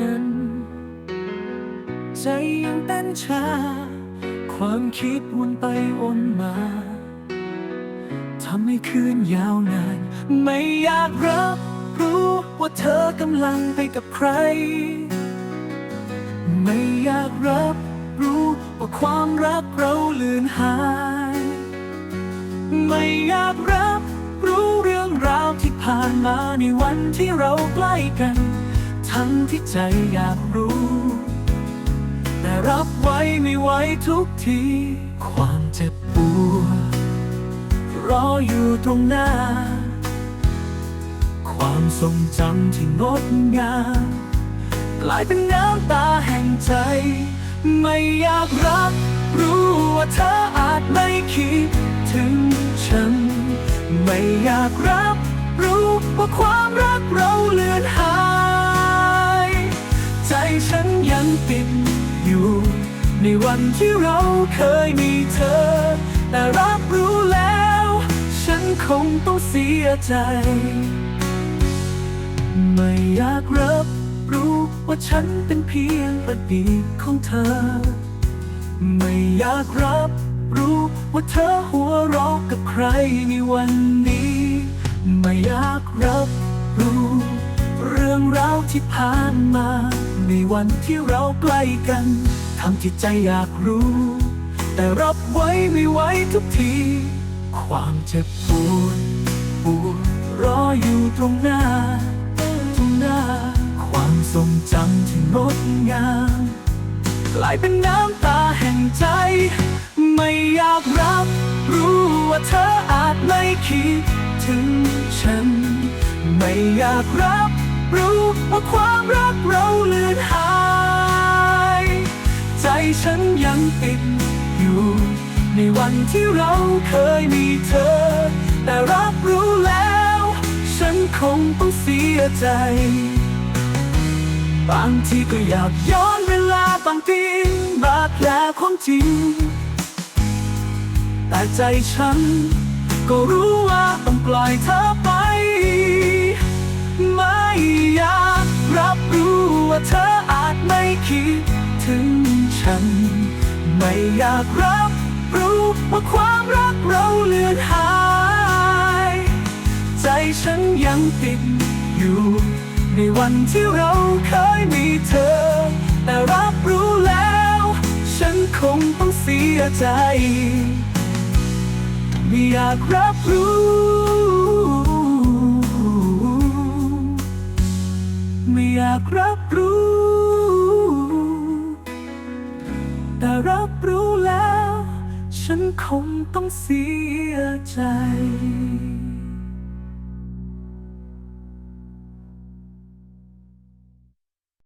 นั้น ใจยังเต้นช้า ความคิดวนไปวนมาทำให้คืนยาวนาน ไม่อยากรับรู้ว่าเธอกำลังไปกับใคร ไม่อยากรับรู้ว่าความรักเราเลือนหาย ไม่อยากรับรู้เรื่องราวที่ผ่านมาในวันที่เราใกล้กัน ทั้งที่ใจอยากรู้ แต่รับไว้ไม่ไหวทุกที ความเจ็บปวดรออยู่ตรงหน้า ความทรงจำที่งดงามกลายเป็นน้ำตาแห่งใจ ไม่อยากรับรู้ว่าเธออาจไม่คิดถึงฉัน ไม่อยากรับรู้ว่าความรักเราันปิดอยู่ ในวันที่เราเคยมีเธอ แต่รับรู้แล้ว ฉันคงต้องเสียใจ ไม่อยากรับรู้ว่าฉันเป็นเพียงอดีตของเธอ ไม่อยากรับรู้ว่าเธอหัวเราะกับใครในวันนี้ ไม่อยากรับรู้ เรื่องราวที่ผ่านมา ในวันที่เราใกล้กันทำที่ใจอยากรู้ แต่รับไว้ไม่ไหวทุกที ความเจ็บปวดปวดรออยู่ตรงหน้า ตรงหน้า ความทรงจำที่งดงามกลายเป็นน้ำตาแห่งใจ ไม่อยากรับรู้ว่าเธออาจไม่คิดถึงฉัน ไม่อยากรับรู้ว่าความรักเราเลือน ฉันยังติดอยู่ ในวันที่เราเคยมีเธอ แต่รับรู้แล้ว ฉันคงต้องเสียใจ บางทีก็อยากย้อนเวลาบางทีบาดแผลของจริง แต่ใจฉัน ก็รู้ว่าต้องปล่อยเธอไป ไม่อยากรับรู้ว่าเธออาจไม่คิดถึง ฉัน ไม่อยากรับรู้ว่าความรักเราเลือนหาย ใจฉันยังติดอยู่ ในวันที่เราเคยมีเธอ แต่รับรู้แล้ว ฉันคงต้องเสียใจ ไม่อยากรับรู้ไม่อยากรับรู้ แต่รับรู้แล้ว ฉันคงต้องเสียใจ